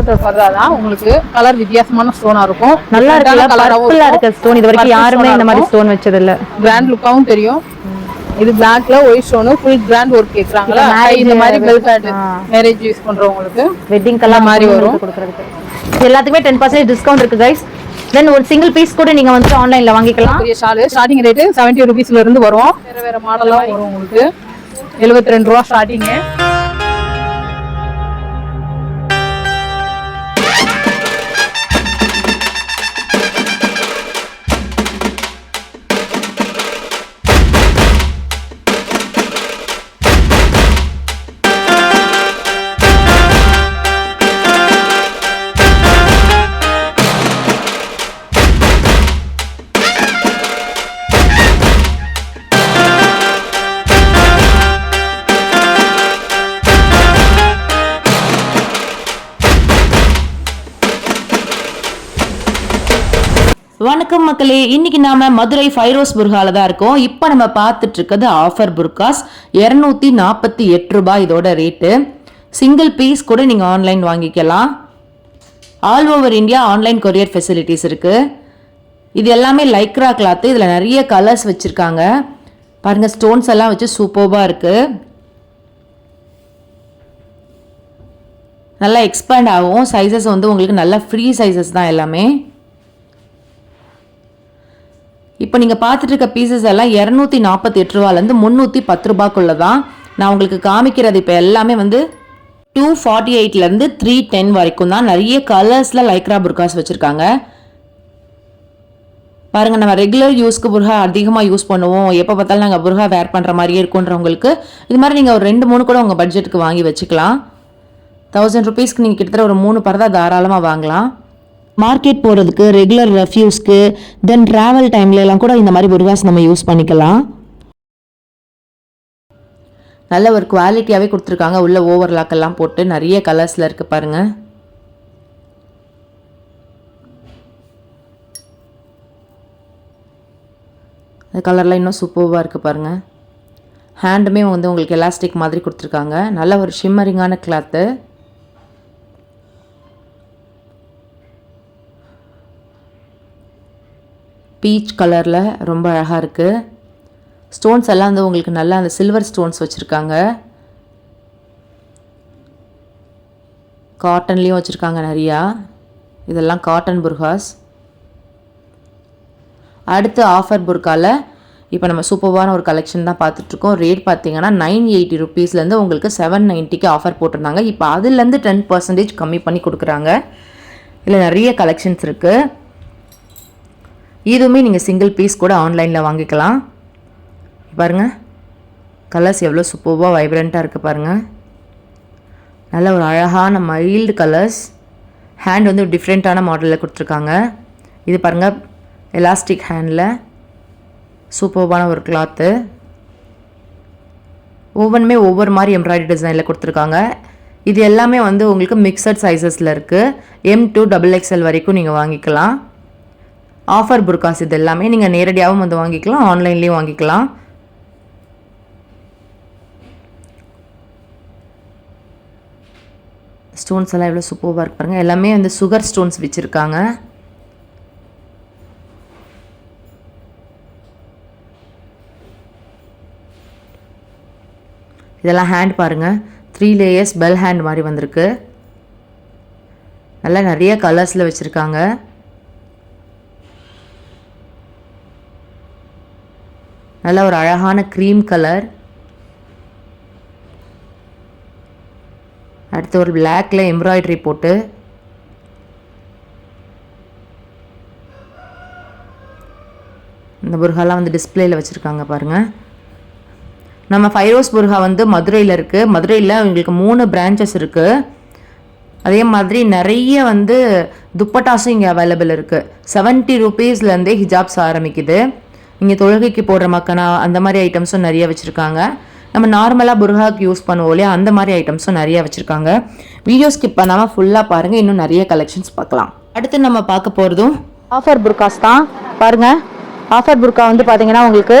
Quarter ஃபர்தா தான் உங்களுக்கு colour வித்தியாசமான ஸ்டோனா இருக்கும். நல்லா பர்பிளா இருக்க ஸ்டோன் இது வரைக்கும் யாருமே இந்த மாதிரி. ஸ்டோன் வச்சது இல்ல கிராண்ட் லுக்காவும் தெரியும். இது பிளாக்ல white stone full grand work கேக்குறாங்களா? இந்த மாதிரி பெல். மேரேஜ் யூஸ் பண்றவங்களுக்கு வெட்டிங் கலர் மாதிரி வரும். கொடுக்கறதுக்கு. எல்லாத்துக்குமே டென் பர்சன்டேஜ் டிஸ்கவுண்ட் இருக்கு கைஸ் தென் ஒரு சிங்கிள் பீஸ் கூட நீங்க வந்து ஆன்லைன்ல வாங்கிக்கலாம். பெரிய ஷாலு ஸ்டார்டிங் ரேட்டு செவன்ட்டி ருபீஸ்ல இருந்து வரும். வேற வேற மாடலாம் வரும் உங்களுக்கு. எழுபத்தி ரெண்டு ரூபா ஸ்டார்டிங்கு வணக்கம் மக்களே. இன்னைக்கு நாம மதுரை ஃபைரோஸ் புர்கால தான் இருக்கோம். இப்போ நம்ம பார்த்துட்டு இருக்கிறது ஆஃபர் புர்காஸ். இரநூத்தி நாற்பத்தி எட்டு ரூபாய் இதோட ரேட்டு சிங்கிள் பீஸ் கூட நீங்கள் ஆன்லைன் வாங்கிக்கலாம். All over India online courier facilities இருக்கு. இது எல்லாமே லைக்ரா கிளாத்து இதில் நிறைய கலர்ஸ் வச்சுருக்காங்க. பாருங்க ஸ்டோன்ஸ் எல்லாம் வச்சு சூப்பர்பாக இருக்கு. நல்லா எக்ஸ்பேண்ட் ஆகும். சைஸஸ் வந்து உங்களுக்கு நல்லா ஃப்ரீ சைஸஸ் தான் எல்லாமே. இப்போ நீங்கள் பார்த்துட்டு இருக்க பீசஸ் எல்லாம் இரநூத்தி நாற்பத்தி எட்டு ரூபாலேருந்து முந்நூற்றி பத்து ரூபாய்க்குள்ள தான் நான் உங்களுக்கு காமிக்கிறது இப்போ எல்லாமே வந்து டூ ஃபார்ட்டி எயிட்லேருந்து த்ரீ டென் வரைக்கும் தான். நிறைய கலர்ஸில் லைக்ரா புர்காஸ் வச்சுருக்காங்க. பாருங்க நம்ம ரெகுலர் யூஸ்க்கு புர்ஹா அதிகமாக யூஸ் பண்ணுவோம். எப்போ பார்த்தாலும் நாங்கள் புர்ஹா வேர் பண்ணுற மாதிரியே இருக்குன்றவங்களுக்கு. இது மாதிரி நீங்கள் ஒரு ரெண்டு மூணு கூட உங்கள் பட்ஜெட்டுக்கு வாங்கி வச்சுக்கலாம். தௌசண்ட் ருபீஸ்க்கு நீங்கள் கிட்டத்தட்ட ஒரு மூணு பரதா தாராளமாக வாங்கலாம். மார்க்கெட் போகிறதுக்கு ரெகுலர் ரெஃப்யூஸ்க்கு தென் ட்ராவல் டைம்லலாம் கூட இந்த மாதிரி புர்காஸ் நம்ம யூஸ் பண்ணிக்கலாம். நல்ல ஒரு குவாலிட்டியாகவே கொடுத்துருக்காங்க. உள்ள ஓவர் லாக்கெல்லாம் போட்டு நிறைய கலர்ஸில் இருக்கு பாருங்கள் அந்த கலர்லாம் இன்னும் சூப்பர்வாக இருக்குது பாருங்கள் ஹேண்டுமே வந்து உங்களுக்கு எலாஸ்டிக் மாதிரி கொடுத்துருக்காங்க. நல்ல ஒரு ஷிம்மரிங்கான கிளாத்து பீச் கலரில் ரொம்ப அழகாக இருக்குது ஸ்டோன்ஸ் எல்லாம் வந்து உங்களுக்கு நல்லா அந்த சில்வர் ஸ்டோன்ஸ் வச்சுருக்காங்க. காட்டன்லேயும் வச்சுருக்காங்க நிறையா. இதெல்லாம் காட்டன் புர்காஸ் அடுத்து ஆஃபர் புர்காவில் இப்போ நம்ம சூப்பர்வான ஒரு கலெக்ஷன் தான் பார்த்துட்ருக்கோம் ரேட் பார்த்தீங்கன்னா நைன் எயிட்டி ருபீஸ்லேருந்து உங்களுக்கு செவன் நைன்ட்டிக்கு ஆஃபர் போட்டிருந்தாங்க. இப்போ அதுலேருந்து டென் பர்சன்டேஜ் கம்மி பண்ணி கொடுக்குறாங்க. இதில் நிறைய கலெக்ஷன்ஸ் இருக்குது இதுவுமே நீங்கள் சிங்கிள் பீஸ் கூட ஆன்லைனில் வாங்கிக்கலாம். பாருங்க. கலர்ஸ் எவ்வளோ சூப்பர்வாக வைப்ரண்ட்டாக இருக்குது பாருங்கள் நல்ல ஒரு அழகான மைல்டு கலர்ஸ் ஹேண்ட் வந்து டிஃப்ரெண்ட்டான மாடலில் கொடுத்துருக்காங்க. இது பாருங்கள் எலாஸ்டிக் ஹேண்டில் சூப்பர்வான ஒரு கிளாத்து ஒவ்வொன்றுமே ஒவ்வொரு மாதிரி எம்ப்ராய்டரி டிசைனில் கொடுத்துருக்காங்க. இது எல்லாமே வந்து உங்களுக்கு மிக்சட் சைஸஸில் இருக்குது எம் டூ டபுள் எக்ஸ்எல் வரைக்கும் நீங்கள் வாங்கிக்கலாம். ஆஃபர் புர்காஸ் இது எல்லாமே நீங்கள் நேரடியாகவும் வந்து வாங்கிக்கலாம் ஆன்லைன்லேயும் வாங்கிக்கலாம். ஸ்டோன்ஸ் எல்லாம் எவ்வளோ சூப்பராக இருக்கு பாருங்கள் எல்லாமே வந்து சுகர் ஸ்டோன்ஸ் வச்சுருக்காங்க. இதெல்லாம் ஹேண்ட் பாருங்கள் த்ரீ லேயர்ஸ் பெல் ஹேண்ட் மாதிரி வந்திருக்கு. நல்லா நிறைய கலர்ஸில் வச்சுருக்காங்க. நல்ல ஒரு அழகான க்ரீம் கலர் அடுத்து ஒரு பிளாக்ல எம்ப்ராய்டரி போட்டு. இந்த புர்காலாம் வந்து டிஸ்பிளேல வச்சுருக்காங்க பாருங்கள் நம்ம ஃபைரோஸ் புர்கா வந்து மதுரையில் இருக்குது மதுரையில் உங்களுக்கு மூணு பிரான்ச்சஸ் இருக்குது அதே மாதிரி நிறைய வந்து துப்பட்டாஸும் இங்கே அவைலபிள் இருக்குது செவன்ட்டி ருபீஸ்லேருந்தே ஹிஜாப்ஸ் ஆரம்பிக்குது. இங்கே தொழுகைக்கு போடுற மக்கனா அந்த மாதிரி ஐட்டம்ஸும் நிறைய வச்சுருக்காங்க. நம்ம நார்மலாக புர்காக்கு யூஸ் பண்ணுவோம் இல்லையா அந்த மாதிரி ஐட்டம்ஸும் நிறைய வச்சுருக்காங்க. வீடியோ ஸ்கிப் பண்ணாமல் ஃபுல்லாக பாருங்கள் இன்னும் நிறைய கலெக்ஷன்ஸ் பார்க்கலாம். அடுத்து நம்ம பார்க்க போகிறதும் ஆஃபர் புர்காஸ் தான். பாருங்கள் ஆஃபர் புர்கா வந்து பார்த்தீங்கன்னா உங்களுக்கு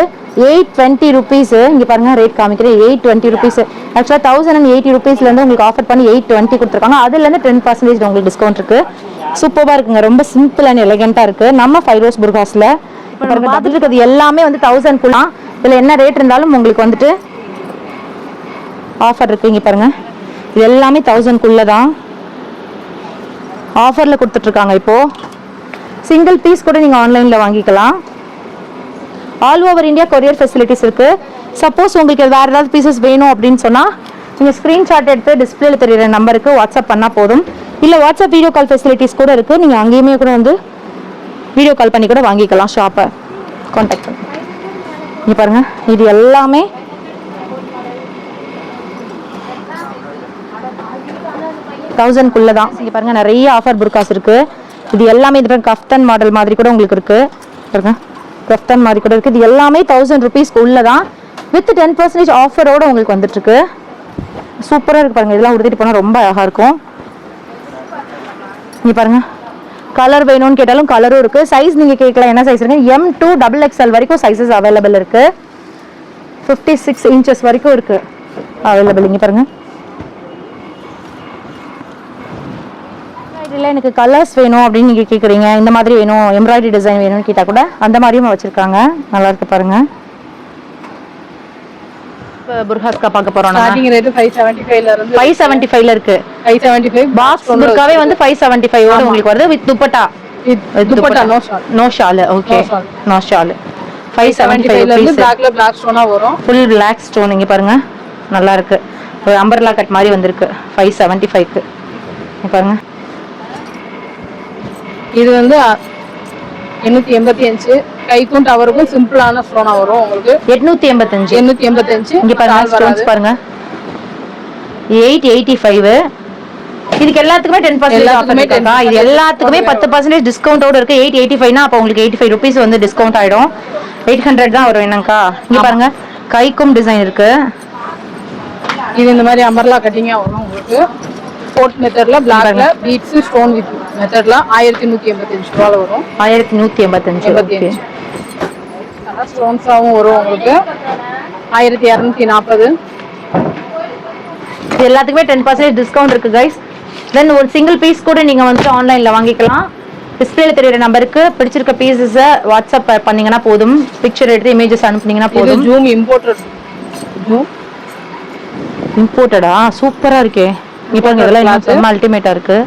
எயிட் டுவெண்ட்டி ருபீஸ் இங்கே பாருங்கள் ரேட் காமிக்கிறேன் எயிட் டுவெண்ட்டி ருபீஸ் ஆக்சுவலாக தௌசண்ட் அண்ட் எயிட்டி ருபீஸ்லேருந்து உங்களுக்கு ஆஃபர் பண்ணி எயிட் டுவெண்ட்டி கொடுத்துருக்காங்க. அதுலேருந்து டென் பர்சன்டேஜ் உங்களுக்கு டிஸ்கவுண்ட் இருக்குது சூப்பராக இருக்குங்க ரொம்ப சிம்பிள் அண்ட் எலகெண்ட்டாக இருக்குது நம்ம ஃபைவ் ரோஸ் புர்காஸில் இப்போ நம்ம பார்த்துட்டு இருக்கிறது எல்லாமே வந்து தௌசண்ட் குள்ளா இதில் என்ன ரேட் இருந்தாலும் உங்களுக்கு வந்துட்டு ஆஃபர் இருக்கு. இங்கே பாருங்க. இது எல்லாமே தௌசண்ட் குள்ள தான் ஆஃபரில் கொடுத்துட்ருக்காங்க இப்போது சிங்கிள் பீஸ் கூட நீங்கள் ஆன்லைனில் வாங்கிக்கலாம். All over India courier facilities இருக்குது சப்போஸ் உங்களுக்கு வேறு ஏதாவது பீசஸ் வேணும் அப்படின்னு சொன்னால் நீங்கள் ஸ்க்ரீன்ஷாட் எடுத்து டிஸ்பிளேல தெரியுற நம்பருக்கு வாட்ஸ்அப் பண்ணால் போதும். இல்லை வாட்ஸ்அப் வீடியோ கால் ஃபெசிலிட்டிஸ் கூட இருக்குது நீங்கள் அங்கேயுமே கூட வந்து வீடியோ கால் பண்ணி கூட வாங்கிக்கலாம் ஷாப்பை காண்டாக்ட் பண்ணி. இங்கே பாருங்கள் இது எல்லாமே தௌசண்ட்குள்ளே தான் இங்கே பாருங்கள் நிறைய ஆஃபர் புர்காஸ் இருக்குது இது எல்லாமே இது பாருங்க கஃப்டன் மாடல் மாதிரி கூட உங்களுக்கு இருக்குது பாருங்க கஃப்டன் மாதிரி கூட இருக்குது இது எல்லாமே தௌசண்ட் ருபீஸ்க்கு உள்ளே தான் வித் டென் பர்சன்டேஜ் ஆஃபரோட உங்களுக்கு வந்துட்டுருக்கு. சூப்பராக இருக்குது பாருங்கள் இதெல்லாம் உடுத்திட்டு போனால் ரொம்ப அழகாக இருக்கும். இங்கே பாருங்கள் கலர் வேணும்னு கேட்டாலும் கலரும் இருக்குது சைஸ் நீங்கள் கேட்கலாம் என்ன சைஸ் இருக்குது எம் டூ டபுள் எக்ஸ்எல் வரைக்கும் சைஸஸ் அவைலபிள் இருக்குது ஃபிஃப்டி சிக்ஸ் இன்ச்சஸ் வரைக்கும் இருக்குது அவைலபிள் இங்கே பாருங்கள் எம்ப்ராய்டரியில் எனக்கு கலர்ஸ் வேணும் அப்படின்னு நீங்கள் கேட்குறீங்க இந்த மாதிரி வேணும். எம்ப்ராய்டரி டிசைன் வேணும்னு கேட்டால் கூட அந்த மாதிரியும் வச்சுருக்காங்க. நல்லா இருக்கு பாருங்க. புர்ஹாஸ்கா பார்க்க போகிறோம் ஸ்டார்டிங் ரேட் ஃபைவ் செவன்டி ஃபைவ்ல இருந்து ஃபைவ் செவன்ட்டி ஃபைவ்ல இருக்கு. ஃபைவ் செவன்டி ஃபைவ் பாக்ஸ் புர்காவே வந்து ஃபைவ் செவன்ட்டி ஃபைவ் உங்களுக்கு வருது with dupatta dupatta no short no shawl okay. No shawl five seventy five ஃபைவ்ல இருந்து பிளாக்ல பிளாக் ஸ்டோனா வரும். ஃபுல் பிளாக் ஸ்டோன் இங்கே பாருங்க. நல்லா இருக்கு. ஒரு அம்பர்லா கட் மாதிரி வந்திருக்கு. ஃபைவ் செவன்ட்டி ஃபைவ்க்கு பாருங்க. இது வந்து எண்ணூத்தி எண்பத்தி அஞ்சு. கைக்கும் டவருக்கும் சிம்பிளான ஸ்டோனா வரும் உங்களுக்கு. எட்நூத்தி எண்பத்தஞ்சு எண்ணூத்தி எண்பத்தஞ்சு இங்க பாருங்க ஸ்டோன்ஸ். பாருங்க. எயிட் எயிட்டி ஃபைவ் இதுக்கு எல்லாத்துக்குமே டென் பர்சன்டேஜ் ஆஃபர் இது 10% எல்லாத்துக்குமே பத்து பர்சன்டேஜ் டிஸ்கவுண்டோட இருக்கு. எயிட் எயிட்டி ஃபைவ்னா அப்போ உங்களுக்கு எயிட்டி ஃபைவ் ருபீஸ் வந்து டிஸ்கவுண்ட் ஆயிடும். எயிட் ஹண்ட்ரட் தான் வரும் என்னங்கக்கா இங்க பாருங்க கைக்கும் டிசைன் இருக்கு. இது இந்த மாதிரி அமர்லா கட்டிங்கா வரும் உங்களுக்கு. ஃபோர்த் மெத்தட்ல பிளாக்ல பீட்ஸ் ஸ்டோன் வித் மெத்தட்ல ஆயிரத்தி நூத்தி எண்பத்தஞ்சு ரூபால வரும். ஆயிரத்தி நூத்தி எண்பத்தஞ்சு எண்பத்தி ஓகே அஞ்சு ஸ்டோன்ஸாவும் வரும் உங்களுக்கு. ஆயிரத்தி இரநூத்தி நாற்பது இது எல்லாத்துக்குமே டென் பர்சன்டேஜ் டிஸ்கவுண்ட் இருக்கு கைஸ் தென் ஒரு சிங்கிள் பீஸ் கூட நீங்க வந்துட்டு ஆன்லைன்ல வாங்கிக்கலாம். டிஸ்பிளேல தெரியுற நம்பருக்கு பிடிச்சிருக்க பீசஸை வாட்ஸ்அப் பண்ணீங்கன்னா போதும். பிக்சர் எடுத்து இமேஜஸ் அனுப்புனீங்கன்னா போதும். ஜூம் இம்போர்ட்டட் ஜூம் இம்போர்ட்டடா சூப்பரா இருக்கே. இப்போ இதெல்லாம் இன்னும். செம்ம அல்டிமேட்டா இருக்கு.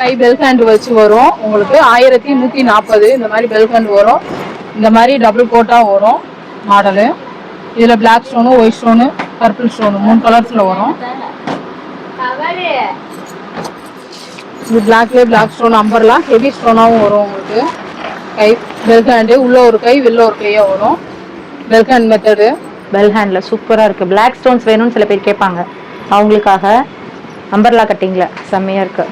கை பெல் ஹேண்ட் வச்சு வரும். உங்களுக்கு ஆயிரத்தி நூத்தி நாற்பது இந்த மாதிரி பெல் ஹேண்ட் வரும். இந்த மாதிரி டபுள் கோட்டா வரும் மாடலு இதுல black stone white stone purple stone மூணு கலர்ஸ்ல வரும். இது பிளாக்லேயே பிளாக் ஸ்டோன் அம்பர்லாம் ஹெவி ஸ்டோனாவும் வரும் உங்களுக்கு. கை பெல் ஹேண்டு உள்ள ஒரு கை வெளில ஒரு கையா வரும். பெல் ஹேண்ட் மெத்தடு பெல் ஹேண்ட்ல சூப்பரா இருக்கு. பிளாக் ஸ்டோன்ஸ் வேணும்னு சில பேர் கேட்பாங்க. அவங்களுக்காக அம்பர்லா கட்டிங்ல செம்மையா இருக்கு.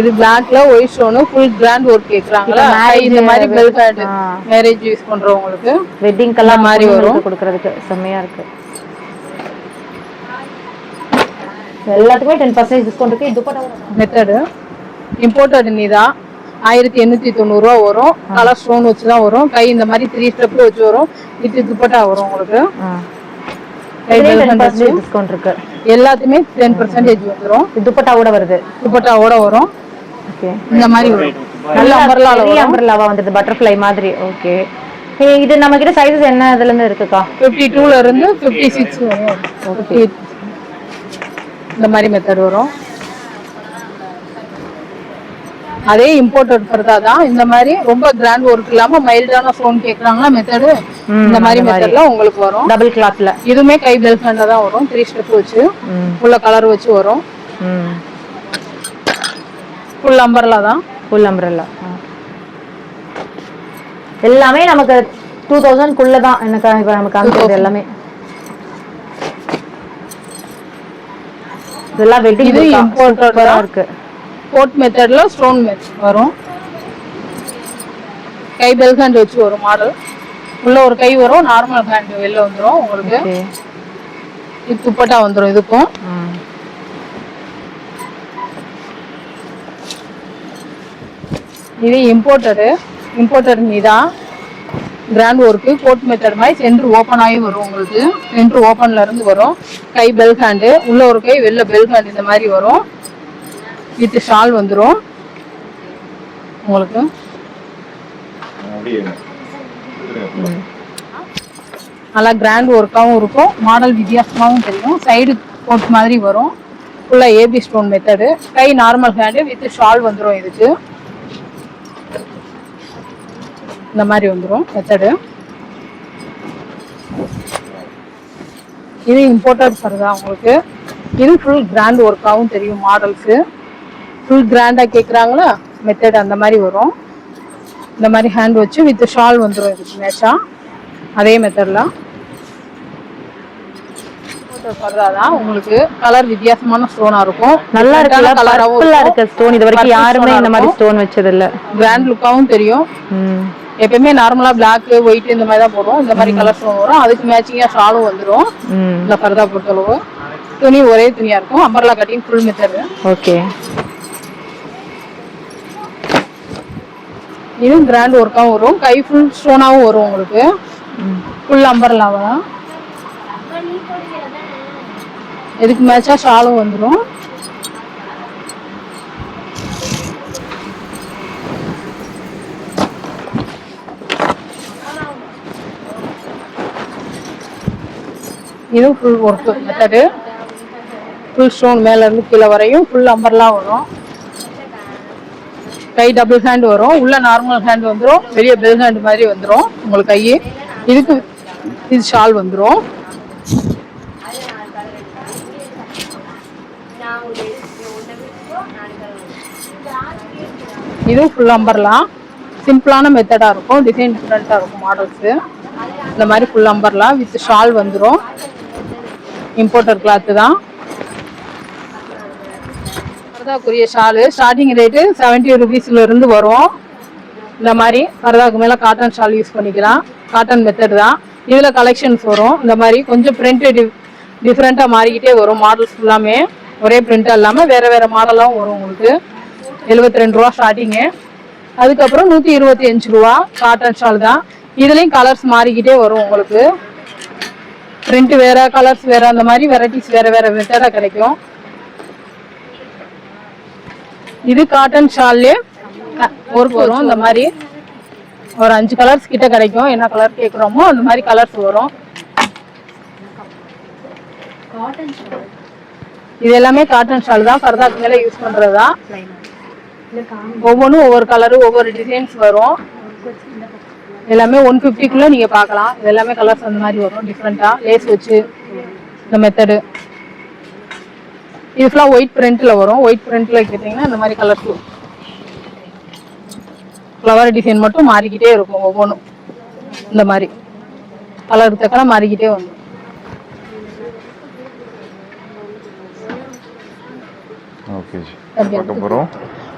இது பிளாக்ல white stone full grand work கேக்குறாங்களா? இந்த மாதிரி பெல் ஹேண்ட். மேரேஜ் யூஸ் பண்றவங்களுக்கு வெட்டிங்கெல்லாம் இந்த மாதிரி வரும். கொடுக்கறதுக்கு செம்மையா இருக்கு. எல்லாத்துக்குமே டென் பர்சன்டேஜ் டிஸ்கவுண்ட் இருக்கு. மெத்தடு இம்போர்ட்டட் நீதா. ஆயிரத்தி எண்ணூத்தி தொண்ணூறு ரூபா வரும். கலர் ஸ்டோன் வச்சு தான் வரும். கை இந்த மாதிரி த்ரீ ஸ்டெப் வச்சு வரும். வித் துப்பட்டா வரும் உங்களுக்கு. டிஸ்கவுண்ட் இருக்கு. எல்லாத்தையுமே டென் பர்சன்டேஜ் வந்துரும். இது துப்பட்டாவோட வருது. துப்பட்டாவோட வரும். ஓகே. இந்த மாதிரி வரும். நல்ல அம்பர்லால அம்பர்லாவா வந்தது பட்டர்ஃப்ளை மாதிரி. ஓகே. இது நம்ம கிட்ட சைஸஸ் என்ன இதுல இருந்து இருக்குக்கா? ஃபிஃப்டி டூல இருந்து ஃபிஃப்டி சிக்ஸ் வரும் 50 இந்த மாதிரி மெத்தட் வரும். அதே இம்போர்ட்டட் ஃபர்தா தான் இந்த மாதிரி ரொம்ப கிராண்ட் ஒர்க் இல்லாம மைல்டான ஸ்டோன் கேக்குறாங்களா மெத்தடு இந்த மாதிரி மெத்தட்ல உங்களுக்கு வரும். டபுள் கிளாத்ல இதுவுமே கை பெல் ஃபேண்ட்ல தான் வரும். த்ரீ ஸ்டெப் வச்சு உள்ள கலர் வச்சு வரும். ஃபுல் அம்பர்லா தான். ஃபுல் அம்ப்ரெல்லா எல்லாமே நமக்கு டூ தௌசண்ட் குள்ள தான். எனக்கு இப்போ நமக்கு காமிக்கிறது எல்லாமே. இதெல்லாம் வெட்டிங். இருக்கு. கோட் மெத்தட்ல ஸ்டோன் மெத் வரும். கை பெல் ஹேண்ட் வச்சு வரும் மாடல் உள்ள ஒரு கை வரும் நார்மல் ஹேண்ட் வெளில வந்துரும் உங்களுக்கு. இது துப்பட்டா வந்துடும் இதுக்கும். இது இம்போர்ட்டடு இம்போர்ட்டட் மீதான் கிராண்ட் ஒர்க்கு கோட் மெத்தட் மாதிரி சென்டர் ஓப்பன் ஆகி வரும் உங்களுக்கு. சென்டர் ஓப்பன்ல இருந்து வரும். கை பெல் ஹேண்டு உள்ள ஒரு கை வெளில பெல் ஹேண்ட் இந்த மாதிரி வரும். வித் ஷால் வந்துடும் உங்களுக்கு? நல்லா கிராண்ட் ஒர்க்காகவும் இருக்கும். மாடல் வித்தியாசமாகவும் தெரியும். சைடு கோட் மாதிரி வரும். ஃபுல்லாக ஏபி ஸ்டோன் மெத்தடு கை நார்மல் ஹேண்டு வித் ஷால் வந்துடும் இதுக்கு. இந்த மாதிரி வந்துடும் மெத்தடு இது இம்போர்ட்டட் ஃபர்தா உங்களுக்கு. இது ஃபுல் கிராண்ட் ஒர்க்காகவும் தெரியும் மாடல்ஸு ஃபுல் கிராண்டாக கேட்குறாங்களா மெத்தட் அந்த மாதிரி வரும். இந்த மாதிரி ஹேண்ட் வச்சு வித் ஷால் வந்துடும் இதுக்கு மேட்சாக அதே மெத்தடில் ஃபர்தா தான் உங்களுக்கு கலர் வித்தியாசமான இருக்கும். நல்லா இருக்க ஸ்டோன் இது வரைக்கும் யாருமே இந்த மாதிரி ஸ்டோன் வச்சது இல்ல கிராண்ட் லுக்காகவும் தெரியும். எப்பயுமே நார்மலா பிளாக் ஒயிட் இந்த மாதிரி தான் போடுவோம். இந்த மாதிரி கலர் ஸ்டோன் வரும். அதுக்கு மேட்சிங்கா ஷாலும் வந்துடும் இந்த ஃபர்தா பொறுத்தளவு. துணி ஒரே துணியா இருக்கும். Umbrella cutting full method okay இதுவும் கிராண்ட் ஒர்க்காகவும் வரும். கை ஃபுல் ஸ்டோனாகவும் வரும் உங்களுக்கு. ஃபுல் அம்பர்லாவா இதுக்கு மேட்சாக ஷாலும் வந்துடும் இதுவும் full work method full stone மேலேருந்து கீழே வரையும் ஃபுல் அம்பர்லாம் வரும். கை டபுள் ஹேண்ட் வரும். உள்ள நார்மல் ஹேண்ட் வந்துடும் வெளியே பெல் ஹேண்ட் மாதிரி வந்துடும் உங்களுக்கு கை இதுக்கு இது ஷால் வந்துரும். இதுவும் ஃபுல் அம்பர்லாம் சிம்பிளான மெத்தடாக இருக்கும். டிசைன் டிஃப்ரெண்ட்டாக இருக்கும் மாடல்ஸு இந்த மாதிரி ஃபுல் அம்பர்லாம் வித் ஷால் வந்துடும் இம்போர்ட்டர் கிளாத்து தான். ஃபர்தாக்குரிய ஷாலு. ஸ்டார்டிங் ரேட்டு செவன்ட்டி ருபீஸ்ல இருந்து வரும். இந்த மாதிரி ஃபர்தாக்கு மேலே காட்டன் ஷால் யூஸ் பண்ணிக்கலாம். காட்டன் மெத்தட் தான். இதில் கலெக்ஷன்ஸ் வரும். இந்த மாதிரி கொஞ்சம் பிரிண்ட் டிஃப்ரெண்ட்டாக மாறிக்கிட்டே வரும். மாடல்ஸ் ஃபுல்லாமே ஒரே பிரிண்ட்டாக இல்லாமல் வேறு வேறு மாடலாகவும் வரும் உங்களுக்கு. எழுபத்தி ரெண்டு ரூபா ஸ்டார்டிங்கு அதுக்கப்புறம் நூற்றி இருபத்தி அஞ்சு ரூபா காட்டன் ஷால் தான். இதுலேயும் கலர்ஸ் மாறிக்கிட்டே வரும் உங்களுக்கு. பிரிண்ட் வேற கலர்ஸ் வேற அந்த மாதிரி வெரைட்டிஸ் வேற வேற மெத்தடாக கிடைக்கும். இது காட்டன் ஷால்லே ஒர்க் வரும் இந்த மாதிரி ஒரு அஞ்சு கலர்ஸ் கிட்ட கிடைக்கும். என்ன கலர் கேட்குறோமோ அந்த மாதிரி கலர்ஸ் வரும். இது எல்லாமே காட்டன் ஷால் தான். ஃபர்தாக்கு மேலே யூஸ் பண்ணுறது தான் ஒவ்வொன்றும் ஒவ்வொரு கலரு ஒவ்வொரு டிசைன்ஸ் வரும். எல்லாமே ஒன் ஃபிஃப்டிக்குள்ளே நீங்கள் பார்க்கலாம். இது எல்லாமே கலர்ஸ் அந்த மாதிரி வரும். டிஃப்ரெண்ட்டாக லேஸ் வச்சு இந்த மெத்தடு இது ஃபுல்லாக ஒயிட் பிரிண்ட்டில் வரும். ஒயிட் பிரிண்ட்டில் கேட்டிங்கன்னா இந்த மாதிரி கலர்ஸ் ஃப்ளவர் டிசைன் மட்டும் மாறிக்கிட்டே இருக்கும் ஒவ்வொன்றும். இந்த மாதிரி. கலர் தக்கன மாறிக்கிட்டே வரும்.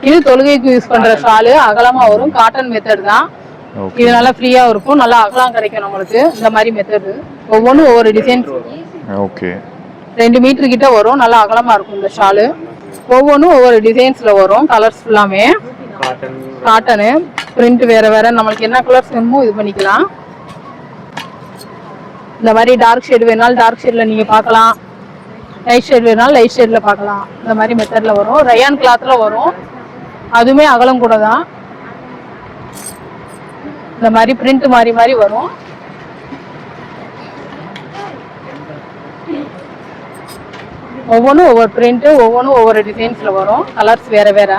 இது தொழுகைக்கு யூஸ் பண்ற ஷாலு அகலமா வரும். காட்டன் மெத்தட் தான். ஓகே இது நல்லா ஃப்ரீயா இருக்கும். நல்லா அகலம் கிடைக்கும் நம்மளுக்கு இந்த மாதிரி மெத்தட் ஒவ்வொன்றும் ஒவ்வொரு டிசைன் ஓகே ரெண்டு மீட்டர் கிட்ட வரும். நல்லா அகலமா இருக்கும் இந்த ஷாலு ஒவ்வொன்றும் ஒவ்வொரு டிசைன்ஸ்ல வரும். கலர்ஸ் ஃபுல்லாமே காட்டனு பிரிண்ட் வேற வேற. நம்மளுக்கு என்ன கலர்ஸ் வேணுமோ இது பண்ணிக்கலாம். இந்த மாதிரி டார்க் ஷேட் வேணாலும் டார்க் ஷேட்ல நீங்க பார்க்கலாம். லைட் ஷேட் வேணாலும் லைட் ஷேட்ல பார்க்கலாம். இந்த மாதிரி மெத்தட்ல வரும். ரயான் கிளாத்ல வரும். அதுவுமே அகலம் கூட தான். இந்த மாதிரி பிரிண்ட் மாறி மாறி வரும். ஒவ்வொன்றும் ஒவ்வொரு பிரிண்ட்டு ஒவ்வொன்றும் ஒவ்வொரு டிசைன்ஸில் வரும். கலர்ஸ் வேறு வேறு.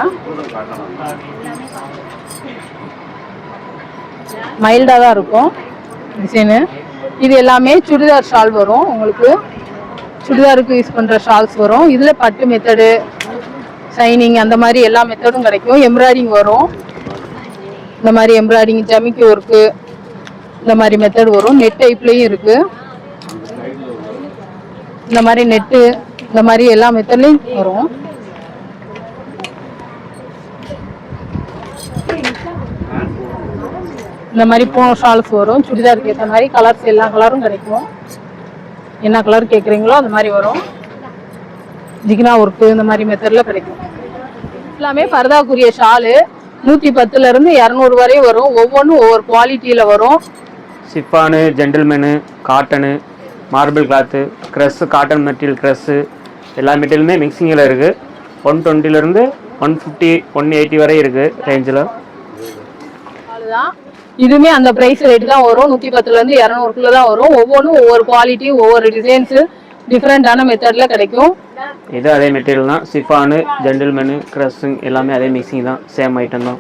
மைல்டாக தான் இருக்கும் டிசைனு இது எல்லாமே சுடிதார் ஷால் வரும். உங்களுக்கு சுடிதாருக்கு யூஸ் பண்ணுற ஷால்ஸ் வரும். இதில் பட்டு மெத்தடு ஷைனிங் அந்த மாதிரி எல்லா மெத்தடும் கிடைக்கும். எம்ப்ராய்டிங் வரும். இந்த மாதிரி எம்ப்ராய்டிங் ஜமிக்கி ஒர்க்கு இந்த மாதிரி மெத்தட் வரும். நெட் டைப்லேயும் இருக்குது இந்த மாதிரி நெட்டு இந்த மாதிரி எல்லா மெத்தட்லையும் வரும். இந்த மாதிரி போன ஷால்ஸ் வரும். சுடிதாருக்கு ஏற்ற மாதிரி கலர்ஸ் எல்லா கலரும் கிடைக்கும். என்ன கலர் கேட்குறீங்களோ அந்த மாதிரி வரும். ஜிகினா ஒர்க்கு இந்த மாதிரி மெத்தடில் கிடைக்கும். எல்லாமே பரதாக்குரிய ஷாலு நூற்றி பத்துலேருந்து இரநூறு வரையும் வரும். ஒவ்வொன்றும் ஒவ்வொரு குவாலிட்டியில் வரும். Chiffon gentleman cotton marble cloth க்ரெஸ்ஸு cotton material க்ரெஸ்ஸு எல்லா மெட்டீரியலுமே மிக்சிங்கில் இருக்குது ஒன் டுவெண்ட்டிலேருந்து ஒன் ஃபிஃப்டி ஒன் எயிட்டி வரை இருக்குது ரேஞ்சில் இதுவுமே அந்த பிரைஸ் ரேட் தான் வரும். நூற்றி பத்துலேருந்து இரநூறுக்குள்ள தான் வரும். ஒவ்வொன்றும் ஒவ்வொரு குவாலிட்டி ஒவ்வொரு டிசைன்ஸு டிஃப்ரெண்ட்டான மெத்தடில் கிடைக்கும். இது அதே மெட்டீரியல் தான். சிஃபானு ஜென்டில்மேனு க்ரெஸ்ஸு எல்லாமே அதே மிக்சிங் தான். சேம் ஐட்டம் தான்.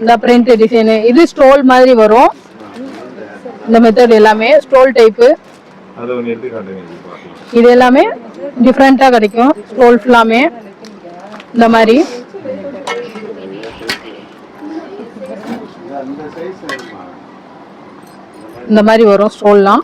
இந்த பிரிண்ட் டிசைனு இது ஸ்டோல் மாதிரி வரும். இந்த மெத்தட் எல்லாமே ஸ்டோல் டைப்பு இது எல்லாமே டிஃப்ரெண்ட்டாக கிடைக்கும். ஸ்டோல் ஃபுல்லாமே இந்த மாதிரி. இந்த மாதிரி வரும் ஸ்டோல்லாம்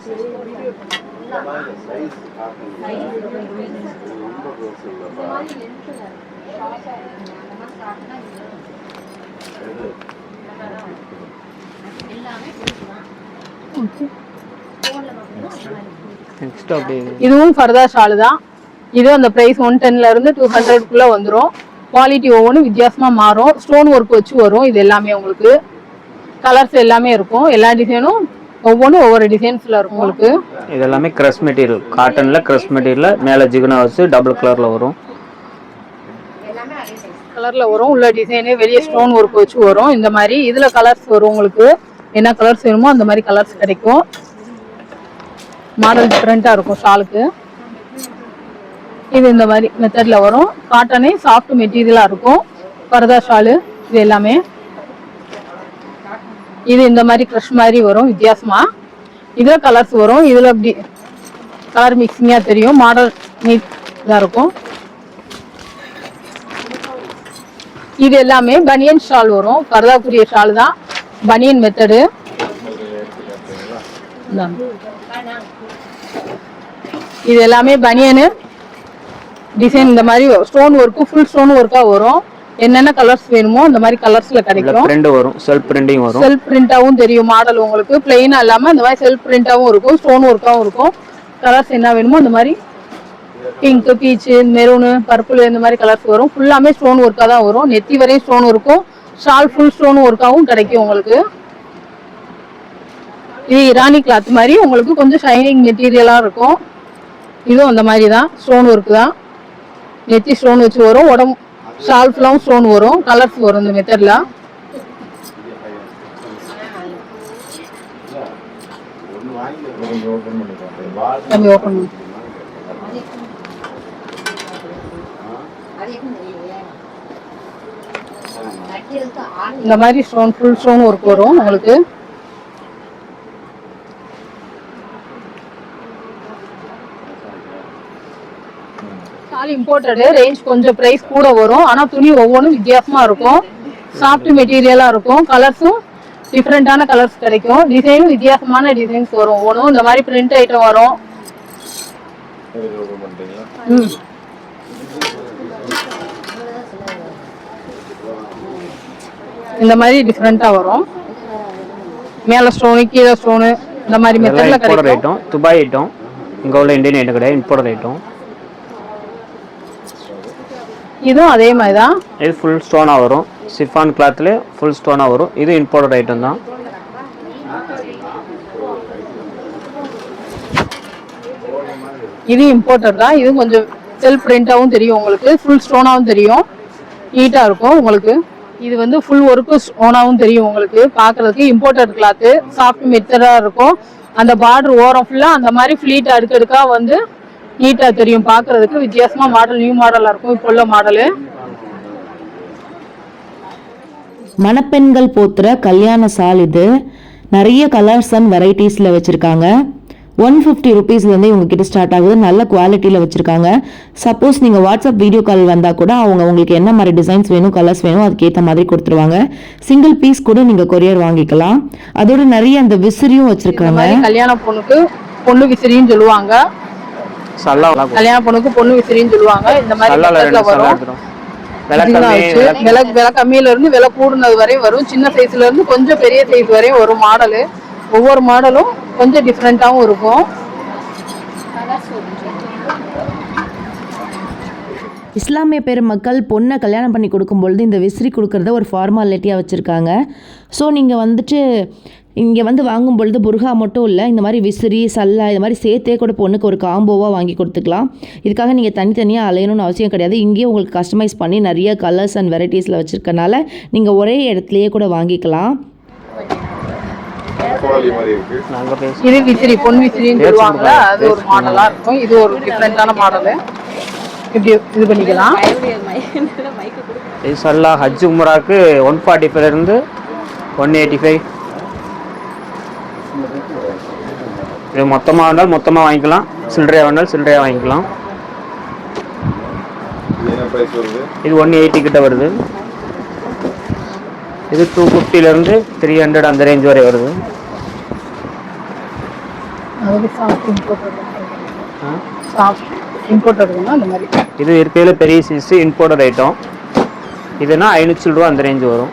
நெக்ஸ்ட் இதுவும் ஃபர்தா ஷால் தான். இது அந்த ப்ரைஸ் ஒன் டென்ல இருந்து டூ ஹண்ட்ரட்குள்ள வந்துடும் குவாலிட்டி ஒவ்வொன்றும் வித்தியாசமா மாறும். ஸ்டோன் ஒர்க் வச்சு வரும். இது எல்லாமே உங்களுக்கு. கலர்ஸ் எல்லாமே இருக்கும். எல்லா டிசைனும் ஒவ்வொன்றும் ஒவ்வொரு டிசைன்ஸ்ல இருக்கும் உங்களுக்கு. இது எல்லாமே க்ரெஸ் மெட்டீரியல் காட்டனில் க்ரெஸ் மெட்டீரியலில் மேலே ஜிகுனா வச்சு டபுள் கலரில் வரும். கலர்ல வரும். உள்ள டிசைனு வெளியே ஸ்டோன் ஒர்க் வச்சு வரும். இந்த மாதிரி இதுல கலர்ஸ் வரும் உங்களுக்கு. என்ன கலர்ஸ் வேணுமோ அந்த மாதிரி கலர்ஸ் கிடைக்கும். மாடல் டிஃப்ரெண்ட்டாக இருக்கும் ஷாலுக்கு இது இந்த மாதிரி மெத்தடில் வரும். காட்டனே சாஃப்ட் மெட்டீரியலாக இருக்கும். பரதா ஷாலு இது எல்லாமே. இது இந்த மாதிரி க்ரஷ் மாதிரி வரும் வித்தியாசமா. இதில் கலர்ஸ் வரும். இதில் அப்படி கலர் மிக்சிங்காக தெரியும். மாடல் நீட் இதாக இருக்கும். இது எல்லாமே பனியன் ஷால் வரும். பரதாக்குரிய ஷால் தான். பனியன் மெத்தடு இது எல்லாமே பனியனு. டிசைன் இந்த மாதிரி ஸ்டோன் ஒர்க்கு ஃபுல் ஸ்டோன் ஒர்க்கா வரும். என்னென்ன கலர்ஸ் வேணுமோ அந்த மாதிரி கலர்ஸ்ல கிடைக்கும். பிரிண்ட் வரும். செல்ஃப் பிரிண்டிங் வரும். செல்ஃப் பிரிண்டாவும் தெரியும் மாடல் உங்களுக்கு. பிளெயினா இல்லாம இந்த மாதிரி செல்ஃப் பிரிண்டாவும் இருக்கும். ஸ்டோன் ஒர்க்காவும் இருக்கும். கலர்ஸ் என்ன வேணுமோ அந்த மாதிரி. பிங்க் பீச்சு மெரூனு பர்பிள் இந்த மாதிரி கலர்ஸ் வரும். ஃபுல்லாமே ஸ்டோன் ஒர்க்காக தான் வரும். நெத்தி வரையும் ஸ்டோன் இருக்கும் ஷால் ஃபுல் ஸ்டோன் ஒர்க்காகவும் கிடைக்கும் உங்களுக்கு. இது இரானி கிளாத் மாதிரி. உங்களுக்கு கொஞ்சம் ஷைனிங் மெட்டீரியலாக இருக்கும். இதுவும் அந்த மாதிரி தான். ஸ்டோன் ஒர்க் தான். நெத்தி ஸ்டோன் வச்சு வரும். உடம்பு ஷால் ஃபுல்லாகவும் ஸ்டோன் வரும். கலர்ஸ் வரும் இந்த மெத்தடில் தம்பி ஓப்பன் இந்த மாதிரி ஸ்டோன் ஃபுல் ஸ்டோன் ஒர்க் வரும் உங்களுக்கு. சால் இம்போர்ட்டடு ரேஞ்ச் கொஞ்சம் பிரைஸ் கூட வரும். ஆனா துணி ஒவ்வொன்றும் வித்தியாசமா இருக்கும். சாஃப்ட் மெட்டீரியலா இருக்கும். கலர்ஸும் டிஃப்ரெண்டான கலர்ஸ் கிடைக்கும். டிசைனும் வித்தியாசமான டிசைன்ஸ் வரும். ஒவ்வொன்றும் இந்த மாதிரி பிரிண்ட் ஐட்டம் வரும். ம். இந்த மாதிரி டிஃப்ரெண்டா வரும். மேல ஸ்டோனு கீழே ஸ்டோனு இந்த மாதிரி மெத்தட்ல கிடைக்கும். துபாய் ஐட்டம் இங்கே உள்ள இந்தியன் ஐட்டம் கிடையாது இம்போர்டர் ஐட்டம் இதுவும் அதே மாதிரி தான் இது ஃபுல் ஸ்டோனாக வரும். சிஃபான் கிளாத்லேயே ஃபுல் ஸ்டோனாக வரும். இது இம்போர்ட்டட் ஐட்டம் தான். இது இம்போர்ட்டட் தான். இது கொஞ்சம் செல்ஃப் பிரிண்டாவும் தெரியும் உங்களுக்கு. ஃபுல் ஸ்டோனாவும் தெரியும். நீட்டா இருக்கும் உங்களுக்கு. இது வந்து ஃபுல் ஒர்க்கு ஸ்டோனாவும் தெரியும் உங்களுக்கு. பார்க்கிறதுக்கு இம்போர்ட்டட் கிளாத்து சாஃப்ட் மெத்தடா இருக்கும். அந்த பார்டர் ஓரம் ஃபுல்லா அந்த மாதிரி ஃபிளீட் அடுக்கடுக்கா வந்து நீட்டா தெரியும். பார்க்கிறதுக்கு வித்தியாசமா மாடல் நியூ மாடலா இருக்கும். இப்போ உள்ள மாடலு மணப்பெண்கள் போத்துற கல்யாண சால் இது. நிறைய கலர்ஸ் அண்ட் வெரைட்டிஸில் வச்சுருக்காங்க. ஒன் ஃபிஃப்டி ருபீஸ்லேருந்து இவங்க கிட்ட ஸ்டார்ட் ஆகுது. நல்ல குவாலிட்டியில் வச்சுருக்காங்க. சப்போஸ் நீங்கள் வாட்ஸ்அப் வீடியோ கால் வந்தால் கூட அவங்க உங்களுக்கு என்ன மாதிரி டிசைன்ஸ் வேணும் கலர்ஸ் வேணும் அதுக்கேற்ற மாதிரி கொடுத்துருவாங்க. சிங்கிள் பீஸ் கூட நீங்கள் கொரியர் வாங்கிக்கலாம். அதோட நிறைய அந்த விசிறியும் வச்சுருக்காங்க. கல்யாண பொண்ணுக்கு பொண்ணு விசிறின்னு சொல்லுவாங்க. சல்லா கல்யாண பொண்ணுக்கு பொண்ணு விசிறின்னு சொல்லுவாங்க. இந்த மாதிரி விலை விலை கம்மியில இருந்து விலை கூடுனது வரையும் வரும். சின்ன சைஸ்ல இருந்து கொஞ்சம் பெரிய சைஸ் வரையும் ஒரு மாடலு ஒவ்வொரு மாடலும் கொஞ்சம் டிஃப்ரெண்ட்டாகவும் இருக்கும். இஸ்லாமிய பெருமக்கள் பொண்ணை கல்யாணம் பண்ணி கொடுக்கும்பொழுது இந்த விசிறி கொடுக்கறத ஒரு ஃபார்மாலிட்டியாக வச்சுருக்காங்க. ஸோ நீங்கள் வந்துட்டு இங்கே வந்து வாங்கும் பொழுது புர்ஹா மட்டும் இல்லை இந்த மாதிரி விசிறி சல்லா இது மாதிரி சேர்த்தே கூட பொண்ணுக்கு ஒரு காம்போவாக வாங்கி கொடுத்துக்கலாம். இதுக்காக நீங்கள் தனித்தனியாக அலையணும்னு அவசியம் கிடையாது. இங்கேயே உங்களுக்கு கஸ்டமைஸ் பண்ணி நிறைய கலர்ஸ் அண்ட் வெரைட்டிஸில் வச்சுருக்கனால நீங்கள் ஒரே இடத்துலையே கூட வாங்கிக்கலாம். இது விசிறி பொன் விசிறின்னு சொல்லுவாங்க அது ஒரு மாடலா இருக்கும். இது ஒரு டிஃப்ரெண்டான மாடலு இப்படி இது பண்ணிக்கலாம். இது சல்லா ஹஜ் உம்ராக்கு ஒன் ஃபார்ட்டி ஃபைவ்லேருந்து ஒன் எயிட்டி ஃபைவ் இது மொத்தமாக வேணாலும் மொத்தமாக வாங்கிக்கலாம். சில்லறையாக வேணாலும் சில்லறையாக வாங்கிக்கலாம். இது ஒன் எயிட்டி கிட்ட வருது. இது டூ ஃபிஃப்டிலேருந்து த்ரீ ஹண்ட்ரட் அந்த ரேஞ்ச் வரை வருது. இது இருக்கையில் பெரிய சைஸ் இம்போர்ட்டட் ஐட்டம் இதுனா ஐநூற்றி ரூபா அந்த ரேஞ்ச் வரும்.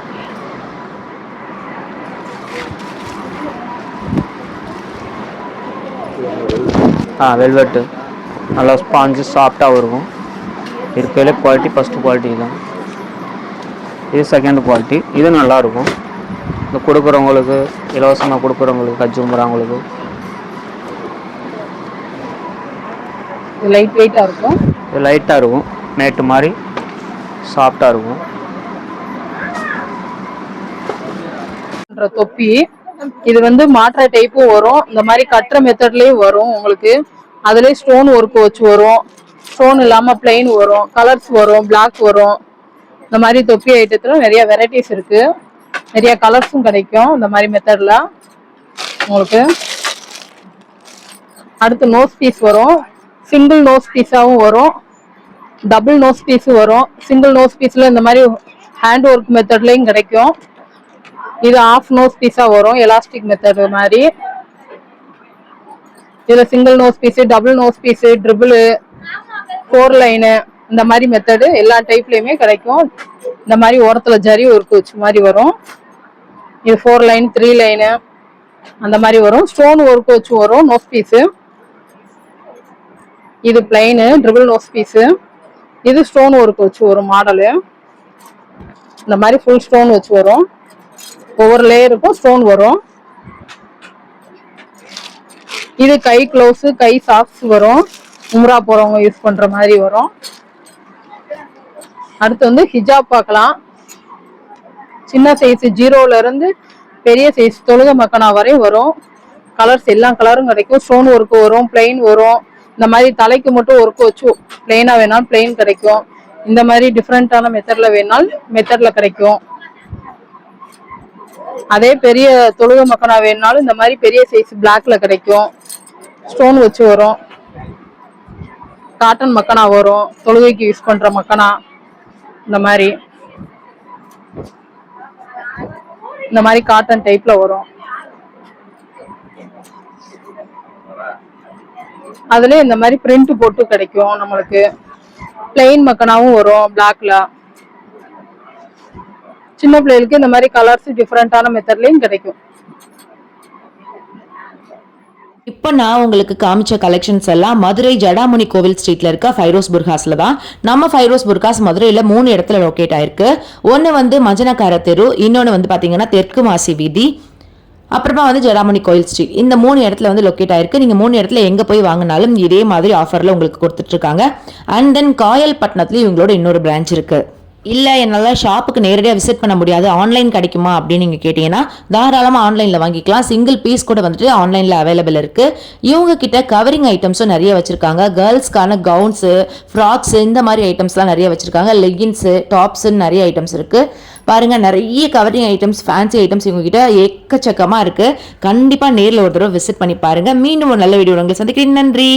ஆ வெல்வெட்டு நல்லா ஸ்பாஞ்சு சாஃப்டாகவும் இருக்கும் இருக்கையில் குவாலிட்டி ஃபஸ்ட்டு குவாலிட்டி தான். இது செகண்ட் குவாலிட்டி இது நல்லா இருக்கும் இந்த கொடுக்குறவங்களுக்கு இலவசமாக கொடுக்குறவங்களுக்கு கஜ்ஜும்புறவங்களுக்கு இது லைட் வெயிட்டாக இருக்கும்? இது லைட்டாக இருக்கும். மேட்டு மாதிரி சாஃப்டாக இருக்கும். தொப்பி. இது வந்து மாற்ற டைப்பும் வரும். இந்த மாதிரி கட்டுற மெத்தட்லயும் வரும் உங்களுக்கு. அதுலேயே ஸ்டோன் ஒர்க் வச்சு வரும். ஸ்டோன் இல்லாமல் பிளெயின் வரும். கலர்ஸ் வரும். பிளாக் வரும். இந்த மாதிரி தொப்பி ஐட்டத்தில் நிறைய வெரைட்டிஸ் இருக்குது நிறைய கலர்ஸும் கிடைக்கும் இந்த மாதிரி மெத்தடில் உங்களுக்கு அடுத்து நோஸ் பீஸ் வரும். சிங்கிள் நோஸ் பீஸாகவும் வரும். டபுள் நோஸ் பீஸும் வரும். சிங்கிள் நோஸ் பீஸில் இந்த மாதிரி ஹேண்ட் ஒர்க் மெத்தட்லேயும் கிடைக்கும். இது ஆஃப் நோஸ் பீஸாக வரும். எலாஸ்டிக் மெத்தட் மாதிரி. இதுல single nose piece double nose piece triple four line இந்த மாதிரி மெத்தடு எல்லா டைப்லயுமே கிடைக்கும். இந்த மாதிரி ஓரத்துல ஜரி ஒர்க் வச்ச மாதிரி வரும். இது ஃபோர் லைன் த்ரீ லைனு அந்த மாதிரி வரும். ஸ்டோன் ஒர்க் வச்சு வரும் நோஸ் பீஸு இது பிளைனு ட்ரிபிள் நோஸ் பீஸு இது ஸ்டோன் ஒர்க் வச்சு வரும் மாடலு இந்த மாதிரி ஃபுல் ஸ்டோன் வச்சு வரும். ஒவ்வொரு லேயருக்கும் ஸ்டோன் வரும். இது கை க்ளவுஸ் கை சாக்ஸ் வரும். உம்ரா போறவங்க யூஸ் பண்ற மாதிரி வரும். அடுத்து வந்து ஹிஜாப் பார்க்கலாம். சின்ன சைஸ் ஜீரோல இருந்து பெரிய சைஸ் தொழுக மக்கனா வரை வரும். கலர்ஸ் எல்லா கலரும் கிடைக்கும். ஸ்டோன் ஒர்க்கு வரும் பிளெயின் வரும். இந்த மாதிரி தலைக்கு மட்டும் ஒர்க் வச்சு பிளெயினா வேணாலும் பிளெயின் கிடைக்கும். இந்த மாதிரி டிஃப்ரெண்டான மெத்தட்ல வேணாலும் மெத்தட்ல கிடைக்கும். அதே பெரிய தொழுக மக்கனா வேணுனாலும் இந்த மாதிரி பெரிய சைஸ் பிளாக்ல கிடைக்கும். ஸ்டோன் வச்சு வரும். காட்டன் மக்கனா வரும். தொழுகைக்கு யூஸ் பண்ற மக்கனா. இந்த மாதிரி. இந்த மாதிரி காட்டன் டைப்ல வரும். அதுல இந்த மாதிரி பிரிண்ட் போட்டு கிடைக்கும் நம்மளுக்கு. பிளெயின் மக்கனாவும் வரும் பிளாக்ல சின்ன பிள்ளைகளுக்கு இந்த மாதிரி கலர்ஸ் டிஃப்ரெண்டான மெத்தட்லயும் கிடைக்கும். இப்போ நான் உங்களுக்கு காமிச்ச கலெக்ஷன்ஸ் எல்லாம் மதுரை ஜடாமுனி கோவில் ஸ்ட்ரீட்ல இருக்க ஃபைரோஸ் புர்காஸ்ல தான். நம்ம ஃபைரோஸ் புர்காஸ் மதுரையில் மூணு இடத்துல லொக்கேட் ஆயிருக்கு. ஒன்று வந்து மஜனக்கார தெரு இன்னொன்று வந்து பார்த்தீங்கன்னா தெற்கு மாசி வீதி. அப்புறமா வந்து ஜடாமணி கோயில் ஸ்ட்ரீட் இந்த மூணு இடத்துல வந்து லொக்கேட் ஆயிருக்கு. நீங்கள் மூணு இடத்துல எங்கே போய் வாங்கினாலும் இதே மாதிரி ஆஃபரில் உங்களுக்கு கொடுத்துட்ருக்காங்க அண்ட் தென் காயல்பட்டினத்துலேயும் இவங்களோட இன்னொரு பிரான்ச் இருக்குது இல்லை என்னால் ஷாப்புக்கு நேரடியாக விசிட் பண்ண முடியாது. ஆன்லைன் கிடைக்குமா அப்படின்னு நீங்கள் கேட்டிங்கன்னா தாராளமாக ஆன்லைனில் வாங்கிக்கலாம். சிங்கிள் பீஸ் கூட வந்துட்டு ஆன்லைனில் அவைலபிள் இருக்குது இவங்க கிட்ட கவரிங் ஐட்டம்ஸும் நிறைய வச்சுருக்காங்க. கேர்ள்ஸ்க்கான கவுன்ஸு ஃப்ராக்ஸு இந்த மாதிரி ஐட்டம்ஸ்லாம் நிறைய வச்சுருக்காங்க. லெகின்ஸு டாப்ஸுன்னு நிறைய ஐட்டம்ஸ் இருக்குது பாருங்கள் நிறைய கவரிங் ஐட்டம்ஸ் ஃபேன்சி ஐட்டம்ஸ் இவங்ககிட்ட எக்கச்சக்கமாக இருக்குது கண்டிப்பாக நேரில் ஒரு தடவை விசிட் பண்ணி பாருங்கள் மீண்டும் ஒரு நல்ல வீடியோ உங்களை சந்திக்கிறேன். நன்றி.